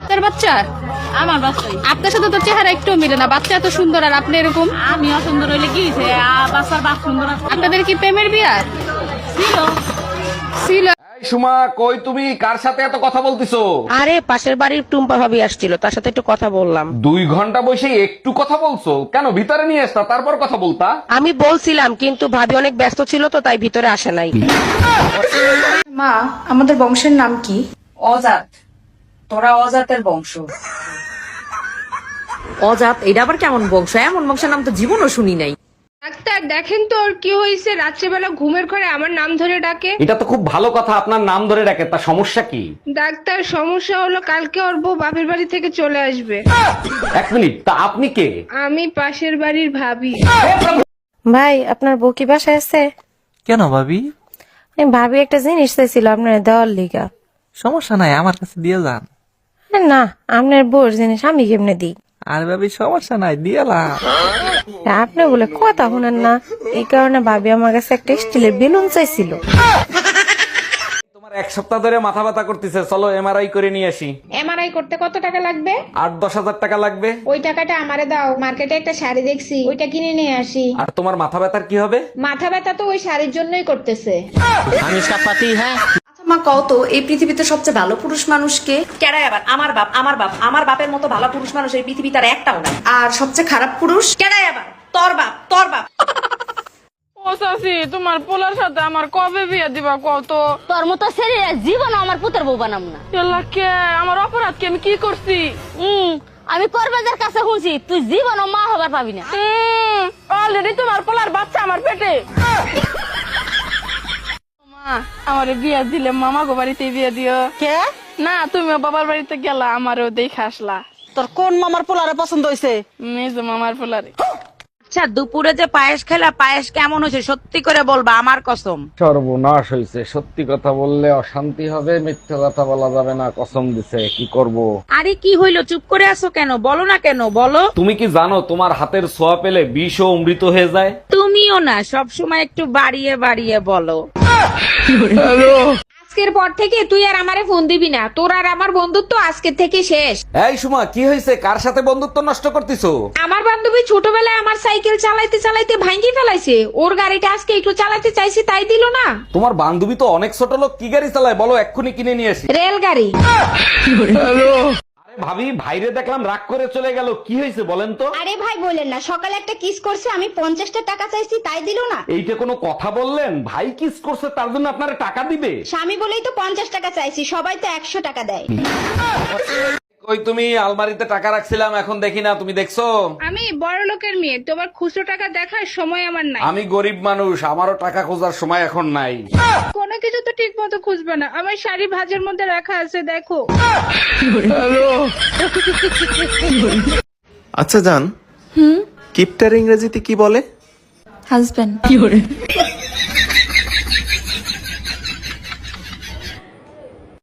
আপনার বাচ্চা? আমার বাচ্চাই আপনার সাথে তো চেহারা একটু মিলে না বাচ্চা এত সুন্দর আর আপনি এরকম? আমি অসুন্দর হইলে কি বাচ্চার বাপ সুন্দর আপনাদের কি প্রেমের বিয়া? ছিল। ছিল। সুমা কই তুমি? কার সাথে এত কথা বলতিছো? আরে পাশের বাড়ির টুম্পা ভাবি আসছিল তার সাথে একটু কথা বললাম। দুই ঘণ্টা বসে একটু কথা বলছো? কেন ভিতরে নিয়ে আসতা তারপর কথা বলতা? আমি বলছিলাম কিন্তু ভাবি অনেক ব্যস্ত ছিল তো তাই ভিতরে আসে নাই। মা আমাদের বংশের নাম কি? অজাত। তোরা অজাতের বংশ। অজাত এটা আবার কেমন বংশ? এমন বংশের নাম তো জীবনও শুনি নাই। ডাক্তার দেখেন তো ওর কি হয়েছে রাত্রেবেলা ঘুমের ঘরে আমার নাম ধরে ডাকে। এটা তো খুব ভালো কথা আপনার নাম ধরে ডাকে তা সমস্যা কি? ডাক্তার সমস্যা হলো কালকে ওর বউ বাপের বাড়ি থেকে চলে আসবে। এক মিনিট তা আপনি কে? আমি পাশের বাড়ির ভাবি। ভাই আপনার বউ কি বাসায় আছে? কেন ভাবি? আমি ভাবি একটা জিনিস চাইছিল আপনার দেওয়ার লিগা। সমস্যা নাই আমার কাছে দিয়ে যান। না আপনার বউর জিনিস আমি কেমনে দিই? আর ভাবি সমস্যা নাই দিয়েলাম আপনি বলে কথা শুনেন না। এই কারণে ভাবি আমার কাছে একটা স্টিলের বেলুন চাইছিল। তোমার এক সপ্তাহ ধরে মাথা ব্যথা করতেছে চলো এমআরআই করে নিয়ে আসি। এমআরআই করতে কত টাকা লাগবে? আট দশ হাজার টাকা লাগবে। ওই টাকাটা আমারে দাও মার্কেটে একটা শাড়ি দেখছি ওইটা কিনে নিয়ে আসি। আর তোমার মাথা ব্যথার কি হবে? মাথা ব্যথা তো ওই শাড়ির জন্যই করতেছে। আচ্ছা মা কও তো এই পৃথিবীতে সবচেয়ে ভালো পুরুষ মানুষকে? কেডাই আবার? আমার বাপ আমার বাপ আমার বাপের মতো ভালো পুরুষ মানুষ এই পৃথিবী তার একটাও নাই। আর সবচেয়ে খারাপ পুরুষ? কেডাই আবার? তোর বাপ তোর বাপ। ও চাচি তোমার পোলার সাথে আমার কবে বিয়ে দিবা কত তোর মতো ছেলে জীবন আমার পুতের বউ বানাম না। এলা কে আমার অপরাধ কি আমি কি করছি? হুম আমি কাছে শুনছি তুই জীবন মা হবার পাবি না। অলরেডি তোমার পোলার বাচ্চা আমার পেটে। আমার বিয়ে দিলে মামা গো বাড়িতে বিয়ে দিও। কে? না তুমিও বাবার বাড়িতে গেলা আমারও দেখে আসলা। তোর কোন মামার পোলারে পছন্দ হয়েছে মেজ মামার পোলারে। আচ্ছা দুপুরে যে পায়েস খেলা পায়েস কেমন হয়েছে? সত্যি করে বলবা আমার কসম। সর্বনাশ হয়েছে সত্যি কথা বললে অশান্তি হবে মিথ্যে কথা বলা যাবে না কসম দিছে। কি করব? আরে কি হইল? চুপ করে আছো কেন? বলো না কেন বলো। তুমি কি জানো তোমার হাতের ছোঁয়া পেলে বিষও অমৃত হয়ে যায়? তুমিও না সব সময় একটু বাড়িয়ে বাড়িয়ে বলো। আজকের পর থেকে তুই আর আমারে ফোন দিবি না। তোর আর আমার বন্ধুত্ব আজকের থেকে শেষ। এই সুমা কি হয়েছে? কার সাথে বন্ধুত্ব নষ্ট করতেছো? আমার বান্ধবী ছোটবেলায় আমার সাইকেল চালাইতে চালাইতে ভাঙ্গি ফেলাইছে। ওর গাড়িটা আজকে একটু চালাতে চাইছি তাই দিল না। তোমার বান্ধবী তো অনেক ছোট লোক কি গাড়ি চালায়? বলো এক্ষুনি কিনে নিয়ে আসি। রেলগাড়ি। ভাবি ভাইরে দেখলাম রাগ করে চলে গেল। কি হয়েছে বলেন তো? আরে ভাই বলেন না। সকালে একটা কিস করছে আমি পঞ্চাশটা টাকা চাইছি তাই দিল না। এইটা কোনো কথা বললেন? ভাই কিস করছে তার জন্য আপনারা টাকা দিবে? স্বামী বলেই তো পঞ্চাশ টাকা চাইছি সবাই তো একশো টাকা দেয়। কই তুমি আলমারিতে টাকা রাখছিলাম এখন দেখি না তুমি দেখছ? আমি বড় লোকের মেয়ে তোমার খুচরো টাকা দেখার সময় আমার নাই। আমি গরিব মানুষ আমারও টাকা খোঁজার সময় এখন নাই। কোনো কিছু তো ঠিক মতো খুঁজবে না। আমার শাড়ি ভাজের মধ্যে রাখা আছে দেখো। আচ্ছা জান। হুম? কিপটার ইংরেজিতে কি বলে? হাজবেন্ড।